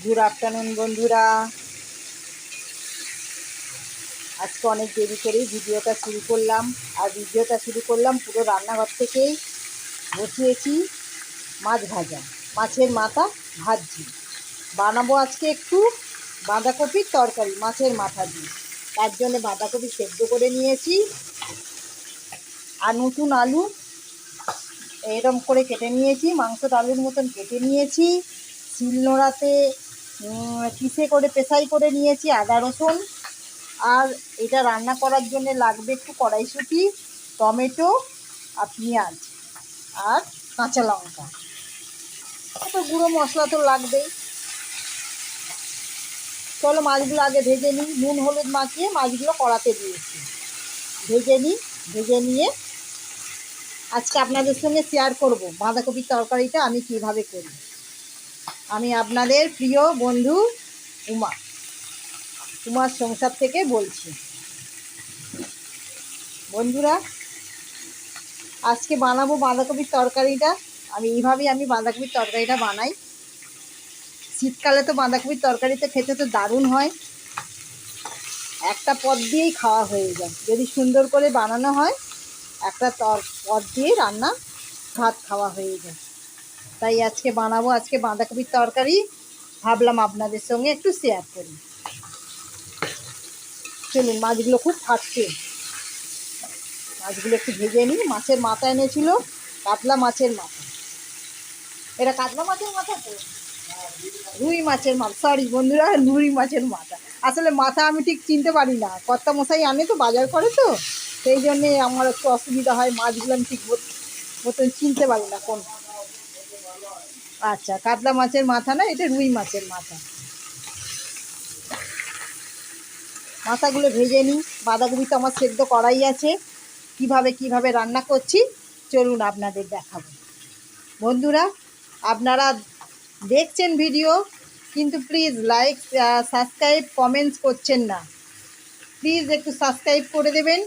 Good afternoon বন্ধুরা। আজকে অনেক দেরি করেই ভিডিওটা শুরু করলাম। আর ভিডিওটা শুরু করলাম পুরো রান্নাঘর থেকেই। বসিয়েছি মাছ ভাজা, মাছের মাথা ভাজছি বানাবো আজকে একটু বাঁধাকপির তরকারি, মাছের মাথা দিয়ে। তার জন্য বাঁধাকপি সেদ্ধ করে নিয়েছি। আর নতুন আলু এরকম করে কেটে নিয়েছি মাংসটা আলুর মতন কেটে নিয়েছি। শিলনোড়াতে পিসে করে পেশাই করে নিয়েছি, আদা রসুন। আর এটা রান্না করার জন্য লাগবে একটু কড়াইশুঁটি, টমেটো আর পেঁয়াজ আর কাঁচা লঙ্কা। তো গুঁড়ো মশলা তো লাগবেই। চলো মাছগুলো আগে ভেজে নিই। নুন, হলুদ মাখিয়ে মাছগুলো কড়াতে দিয়েছি। ভেজে নিই, ভেজে নিয়ে আজকে আপনাদের সঙ্গে শেয়ার করব বাঁধাকপির তরকারিটা আমি কীভাবে করি। আমি আপনাদের প্রিয় বন্ধু উমা, উমার সংসার থেকে বলছি। বন্ধুরা, আজকে বানাবো বাঁধাকপির তরকারিটা। আমি এইভাবেই আমি বাঁধাকপির তরকারিটা বানাই। শীতকালে তো বাঁধাকপির তরকারিতে খেতে তো দারুণ হয়। একটা পদ দিয়েই খাওয়া হয়ে যায়। যদি সুন্দর করে বানানো হয়, একটা তর, পদ দিয়ে রান্না, ভাত খাওয়া হয়ে যায়। তাই আজকে বানাবো, আজকে বাঁধাকপির তরকারি। ভাবলাম আপনাদের সঙ্গে একটু শেয়ার করি। চলুন, মাছগুলো খুব ফাটছে। মাছগুলো একটু ভেজে নিই। মাছের মাথা এনেছিল, কাতলা মাছের মাথা। এটা কাতলা মাছের মাথা তো? রুই মাছের মাথা সরি বন্ধুরা, রুই মাছের মাথা। আসলে মাথা আমি ঠিক চিনতে পারি না। কর্তা মশাই আনে তো, বাজার করে তো। সেই জন্যে আমার একটু অসুবিধা হয়, মাছগুলো আমি ঠিক মত- মতন চিনতে পারি না কোন আচ্ছা কাতলা মাছের মাথা না? এটা রুই মাছের মাথা। মাথাগুলো ভেজে নিই। বাঁধাকপি তো আমার সেদ্ধ করাই আছে। কীভাবে কীভাবে রান্না করছি, চলুন আপনাদের দেখাবো। বন্ধুরা, আপনারা দেখছেন ভিডিও, কিন্তু প্লিজ লাইক সাবস্ক্রাইব কমেন্টস করছেন না। প্লিজ একটু সাবস্ক্রাইব করে দেবেন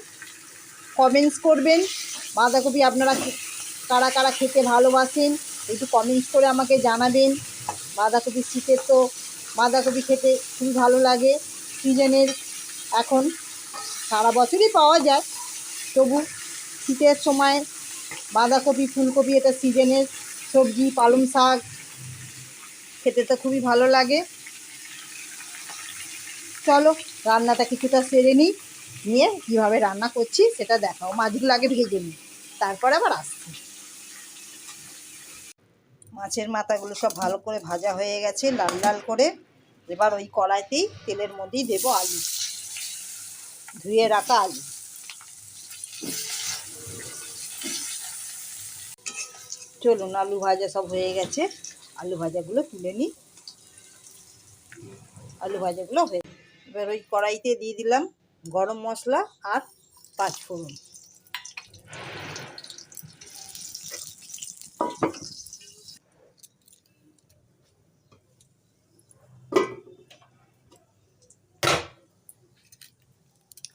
কমেন্টস করবেন। বাঁধাকপি আপনারা কারা কারা খেতে ভালোবাসেন একটু কমেন্টস করে আমাকে জানাবেন। বাঁধাকপি শীতের তো বাঁধাকপি খেতে খুবই ভালো লাগে সিজনের। এখন সারা বছরই পাওয়া যায়, তবু শীতের সময় বাঁধাকপি, ফুলকপি এটা সিজনের সবজি, পালং শাক খেতে তো খুবই ভালো লাগে। চলো রান্নাটা কিছুটা সেরে নিই, নিয়ে কীভাবে রান্না করছি সেটা দেখাও। মাছগুলো আগে ভেজে নিই, তারপর আবার আসছি। মাছের মাথাগুলো সব ভালো করে ভাজা হয়ে গেছে, লাল লাল করে। এবার ওই কড়াইতেই তেলের মধ্যেই দেবো আলু। ধুয়ে রাখা আলু। চলুন, আলু ভাজা সব হয়ে গেছে। আলু ভাজাগুলো তুলে নিই। আলু ভাজাগুলো হয়ে এবার ওই কড়াইতে দিয়ে দিলাম গরম মশলা আর পাঁচফোড়ন।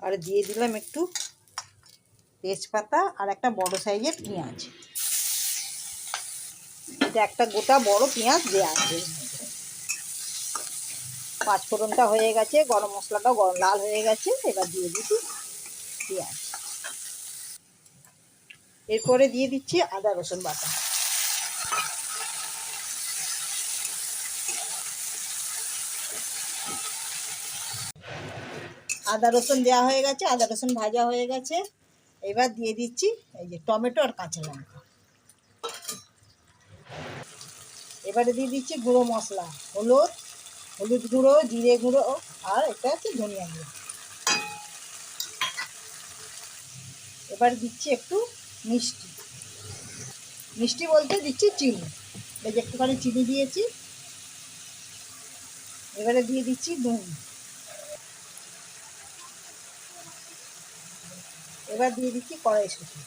আর দিয়ে দিলাম একটু তেজপাতা আর একটা বড় সাইজের পেঁয়াজ। এটা একটা গোটা বড় পেঁয়াজ দেওয়া আছে। পাঁচফোড়নটা হয়ে গেছে, গরম মশলাটাও গরম, লাল হয়ে গেছে, এবার দিয়ে দিচ্ছি পেঁয়াজ। এরপরে দিয়ে দিচ্ছি আদা রসুন বাটা। আদা রসুন দেওয়া হয়ে গেছে, আদা রসুন ভাজা হয়ে গেছে। এবার দিয়ে দিচ্ছি এই যে টমেটো আর কাঁচা লঙ্কা। এবারে দিয়ে দিচ্ছি গুঁড়ো মশলা, হলুদ হলুদ গুঁড়ো, জিরে গুঁড়ো আর এটা হচ্ছে ধনিয়া গুঁড়ো। এবার দিচ্ছি একটু মিষ্টি। মিষ্টি বলতে দিচ্ছি চিনি, এই যে একটুখানি চিনি দিয়েছি। এবারে দিয়ে দিচ্ছি নুন। এবার দিয়ে দিচ্ছি কড়াইশুঁটি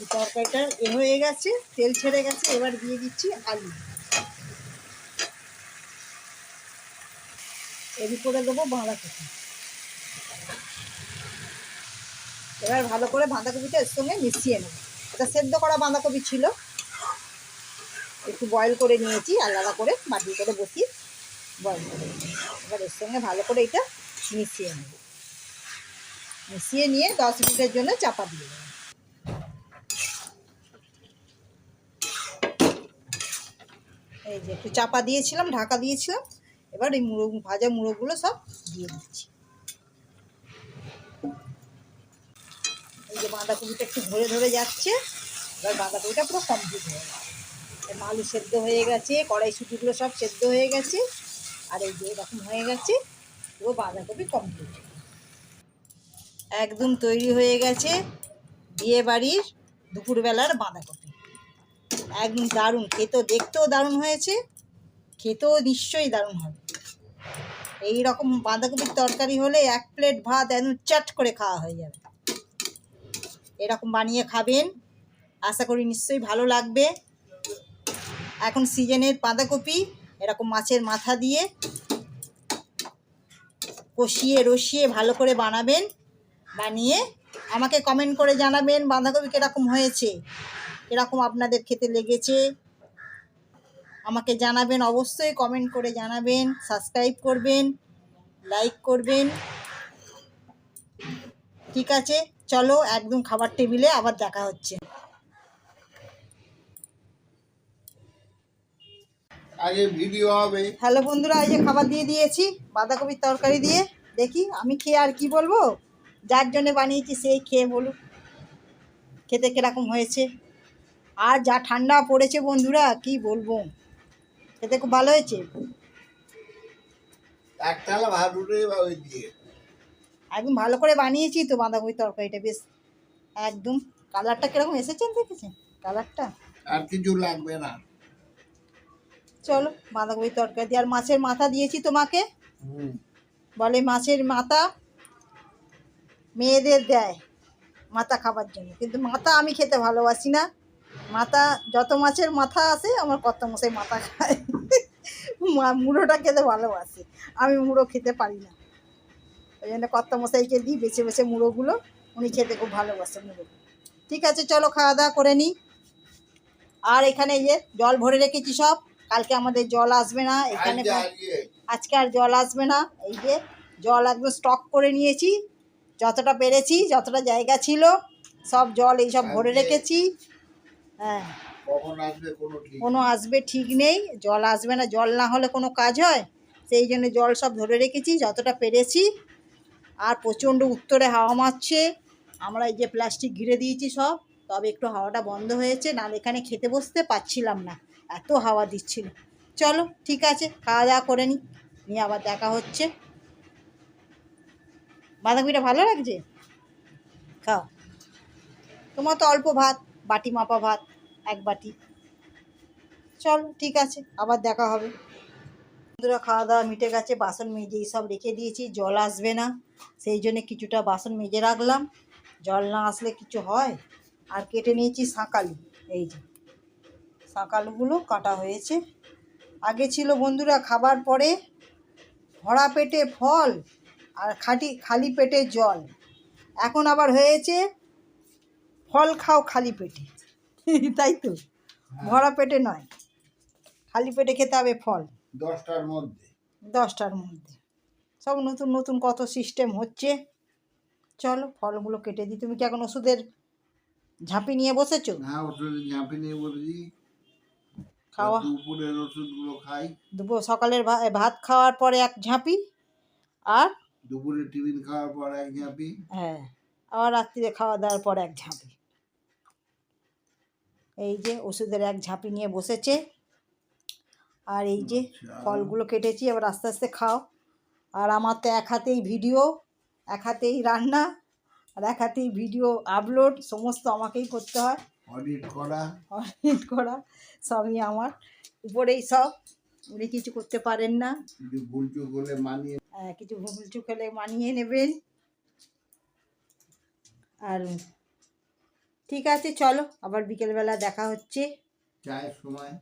এই তরকারিটা এ হয়ে গেছে, তেল ছেড়ে গেছে, এবার দিয়ে দিচ্ছি আলু। এর উপরে দেবো বাঁধাকপি। এবার ভালো করে বাঁধাকপিটা এর সঙ্গে মিশিয়ে নেব। এটা সেদ্ধ করা বাঁধাকপি ছিল। একটু বয়েল করে নিয়েছি, আলাদা করে মাটি করে বসিয়ে নিয়েছি। এবার এর সঙ্গে ভালো করে এটা মিশিয়ে নেব। মিশিয়ে নিয়ে দশ মিনিটের জন্য চাপা দিয়ে দেবো। এই যে একটু চাপা দিয়েছিলাম, ঢাকা দিয়েছিলাম। এবার এই মুড়ো, ভাজা মুড়োগুলো সব দিয়ে দিচ্ছি। এই যে বাঁধাকপিটা একটু ধরে ধরে যাচ্ছে, এবার বাঁধাকপিটা পুরো কমপ্লিট হয়ে গেছে। আলু সেদ্ধ হয়ে গেছে, কড়াইশুটিগুলো সব সেদ্ধ হয়ে গেছে। আর এই যে এরকম হয়ে গেছে, পুরো বাঁধাকপি কমপ্লিট একদম তৈরি হয়ে গেছে বিয়ে বাড়ির দুপুরবেলার বাঁধাকপি। একদম দারুণ, খেতেও, দেখতেও দারুণ হয়েছে, খেতেও নিশ্চয়ই দারুণ হবে। এই রকম বাঁধাকপির তরকারি হলে এক প্লেট ভাত একদম চাট করে খাওয়া হয়ে যাবে। এরকম বানিয়ে খাবেন, আশা করি নিশ্চয়ই ভালো লাগবে। এখন সিজনের বাঁধাকপি এরকম মাছের মাথা দিয়ে কষিয়ে, রসিয়ে ভালো করে বানাবেন, বানিয়ে আমাকে কমেন্ট করে জানাবেন বাঁধাকপি কীরকম হয়েছে, কীরকম আপনাদের খেতে লেগেছে। আমাকে জানাবেন, অবশ্যই কমেন্ট করে জানাবেন সাবস্ক্রাইব করবেন লাইক করবেন। ঠিক আছে, চলো একদম খাবার টেবিলে আবার দেখা হচ্ছে। আগে ভিডিও হবে। হ্যালো বন্ধুরা এই যে খাবার দিয়ে দিয়েছি বাঁধাকপির তরকারি দিয়ে। দেখি আমি খেয়ে আর কি বলব? যার জন্য বানিয়েছি সেই খেয়ে বলুক খেতে কীরকম হয়েছে। আর যা ঠান্ডা পড়েছে বন্ধুরা কি বলব? খেতে খুব ভালো হয়েছে? একতলা ভাত উঠে ওই দিয়ে। একদম ভালো করে বানিয়েছি তো বাঁধাকপির তরকারিটা বেশ। একদম কালারটা কীরকম এসেছেন দেখেছেন? কালারটা? আর কিছু লাগবে না। চলো বাঁধাকপির তরকারি দিয়ে। আর মাছের মাথা দিয়েছি তোমাকে। বলে মাছের মাথা মেয়েদের দেয় মাথা খাবার জন্য। কিন্তু মাথা আমি খেতে ভালোবাসি না। মাথা যত মাছের মাথা আছে আমার কত মশাই মাথা খায়। মুড়োটা খেতে ভালোবাসে। আমি মুড়ো খেতে পারি না। ওই জন্য কর্তা মশাইকে দিই বেছে বেছে মুড়োগুলো। উনি খেতে খুব ভালোবাসে মুড়ো। ঠিক আছে চলো খাওয়া দাওয়া করে নিই। আর এখানে যে জল ভরে রেখেছি সব। কালকে আমাদের জল আসবে না এখানে আজকে। আর জল আসবে না এই যে জল একদম স্টক করে নিয়েছি যতটা পেরেছি যতটা জায়গা ছিল সব জল এই সব ভরে রেখেছি। হ্যাঁ। কোনো কোনো আসবে ঠিক নেই জল আসবে না জল না হলে কোনো কাজ হয় সেই জন্য জল সব ধরে রেখেছি যতটা পেরেছি। আর প্রচণ্ড উত্তরে হাওয়া মারছে আমরা এই যে প্লাস্টিক ঘিরে দিয়েছি সব তবে একটু হাওয়াটা বন্ধ হয়েছে না এখানে খেতে বসতে পারছিলাম না। এত হাওয়া দিচ্ছিল। চলো, ঠিক আছে, খাওয়া দাওয়া করে নিই নিয়ে আবার দেখা হচ্ছে। বাঁধাকপিটা ভালো লাগছে? খাও। তোমার তো অল্প ভাত, বাটি মাপা ভাত, এক বাটি। চল, ঠিক আছে, আবার দেখা হবে। বন্ধুরা, খাওয়া দাওয়া মিটে গেছে, বাসন মেজে সব রেখে দিয়েছি, জল আসবে না। সেই জন্য কিছুটা বাসন মেজে রাখলাম। জল না আসলে কিছু হয়? আর কেটে নিয়েছি শাঁকালু এই যে। শাঁকালুগুলো কাটা হয়েছে। আগে ছিল বন্ধুরা খাবার পরে ভরা পেটে ফল আর খাটি খালি পেটে জল। এখন আবার হয়েছে ফল খাও খালি পেটে। তাই তো? ভরা পেটে নয়। খালি পেটে খেতে হবে ফল। দশটার মধ্যে। দশটার মধ্যে। সব নতুন নতুন কত সিস্টেম হচ্ছে। চলো ফলগুলো কেটে দিই। তুমি কি এখন ওষুধের ঝাঁপি নিয়ে বসেছো? না ওষুধ ঝাঁপি নিয়ে বলেছি খাওয়া দুপুরের ওষুধগুলো খাই। দুপুর সকালের ভাত খাওয়ার পরে এক ঝাঁপি আর দুপুরে টিফিন খাওয়ার পর এক ঝাঁপি। হ্যাঁ আবার রাত্রিরে খাওয়া দাওয়ার পর এক ঝাঁপি। এই যে ওষুধের এক ঝাঁপি নিয়ে বসেছে। আর এই যে আচ্ছা। ফলগুলো কেটেছি এবার আস্তে আস্তে খাও। আর আমার তো এক হাতেই ভিডিও এক হাতেই রান্না আর এক হাতেই ভিডিও আপলোড সমস্ত আমাকেই করতে হয়। অডিট করা। অডিট করা সবই আমার। উপরেই সব। উনি কিছু করতে পারেন না। যদি ভুল চুক হলে মানিয়ে আহ, কিছু ভুল চুক হলে মানিয়ে নেবেন। আর ঠিক আছে চলো আবার বিকেলবেলা দেখা হচ্ছে। চায়ের সময়।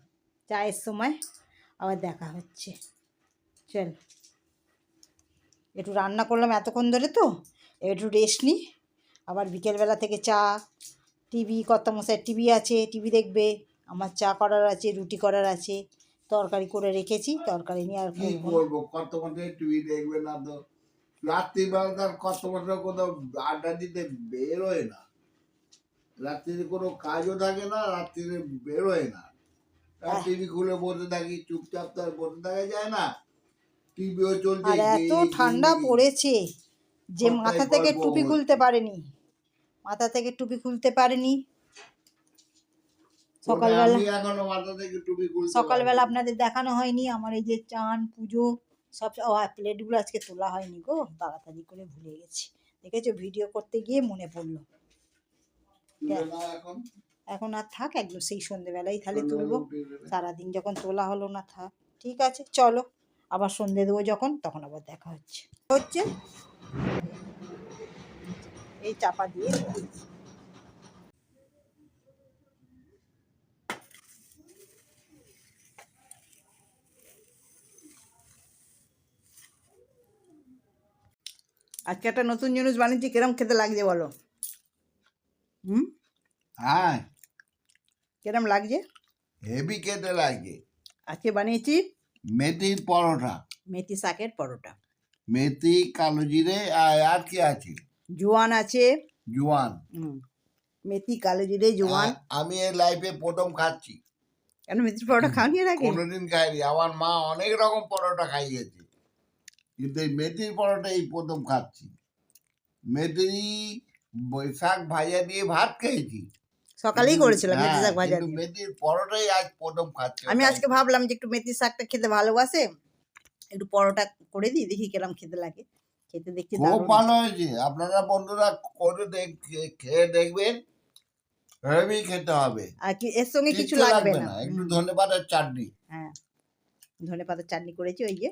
চায়ের সময় আবার দেখা হচ্ছে। চল। একটু রান্না করলাম এতক্ষণ ধরে তো একটু রেস্ট নিই আবার বিকেলবেলা থেকে চা টিভি কত মশাই টিভি আছে টিভি দেখবে আমার চা করার আছে রুটি করার আছে তরকারি করে রেখেছি তরকারি নিয়ে আর কি করব মাসে টিভি দেখবে না তো। রাত্রিবেলা তার কত মাসে কোথাও আড্ডা দিতে বেরোয় না। রাত্রিতে কোনো কাজও থাকে না রাত্রিতে বেরোয় না। টিভি খুলে বসে থাকি চুপচাপ তো আর বসে থাকা যায় না। টিভিও চলছে আর এত ঠান্ডা পড়েছে যে মাথা থেকে টুপি খুলতে পারেনি। মাথা থেকে টুপি খুলতে পারেনি। সকালবেলা সকালবেলা আপনাদের দেখানো হয়নি আমার এই যে চান পুজো সব ও প্লেটগুলো আজকে তোলা হয়নি গো তাড়াতাড়ি করে ভুলে গেছি। দেখেছ ভিডিও করতে গিয়ে মনে পড়ল। এখন। এখন আর থাক একদম সেই সন্ধেবেলায় তাহলে তুলবো। সারাদিন যখন তোলা হলো না থাক। ঠিক আছে চলো। আবার সন্ধে দেবো যখন তখন আবার দেখা হচ্ছে। হচ্ছে? এই চাপা দিয়ে দিয়েছি। আজকে একটা নতুন জিনিস বানিয়েছি কিরম খেতে লাগছে বলো? হুম? হ্যাঁ কিরম লাগছে? হেভি খেতে লাগে। আজকে বানিয়েছি মেথির পরোটা। মেথি শাকের পরোটা। মেথি কালো জিরে আর আর কি আছে? জোয়ান আছে। জোয়ান। মেথি কালো জিরে জোয়ান। আমি এই লাইফে প্রথম খাচ্ছি। কেন মেথির পরোটা এর আগে? কোনোদিন খাইনি। আমার মা অনেক রকম পরোটা খাইয়েছে। কিন্তু এই মেথির পরোটা এই প্রথম খাচ্ছি। মেথি বৈশাখ ভাজা দিয়ে ভাত খেয়েছি। সকালেই করেছিলাম মেথি হ্যাঁ, শাক ভাজা দিয়ে। মেথির পরোটাই আজ প্রথম খাচ্ছি। আমি আজকে ভাবলাম যে একটু মেথির শাকটা খেতে ভালোবাসে। একটু পরোটা করে দিই দেখি কিরম খেতে লাগে। খেতে দেখছি খুব ভালো হয়েছে। আপনারা বন্ধুরা করে খেয়ে দেখবেন হেভি খেতে হবে। আর কি এর সঙ্গে কিছু লাগবে না। একটু ধনে পাতার চাটনি। হ্যাঁ। ধনে পাতার চাটনি করেছি ওই যে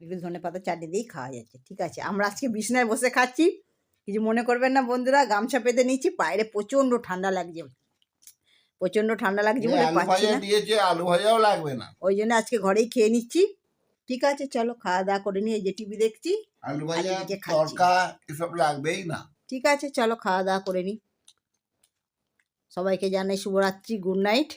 একটু ধনে পাতার চাটনি দিয়েই খাওয়া যাচ্ছে। ঠিক আছে আমরা আজকে বিছনায় বসে খাচ্ছি। কিছু মনে করবেন না বন্ধুরা গামছা পেতে নিচ্ছি বাইরে প্রচণ্ড ঠান্ডা লাগছে। প্রচণ্ড ঠান্ডা লাগছে বলে আলু পাচ্ছি না। দিয়েছে আলু ভাজাও লাগবে না। ওই জন্য আজকে ঘরেই খেয়ে নিচ্ছি। ঠিক আছে চলো খাওয়া দাওয়া করে নিয়ে যে টিভি দেখছি। আলু ভাজা তরকা এসব লাগবেই না। ঠিক আছে চলো খাওয়া দাওয়া করে নি। সবাইকে জানাই শুভরাত্রি গুড নাইট।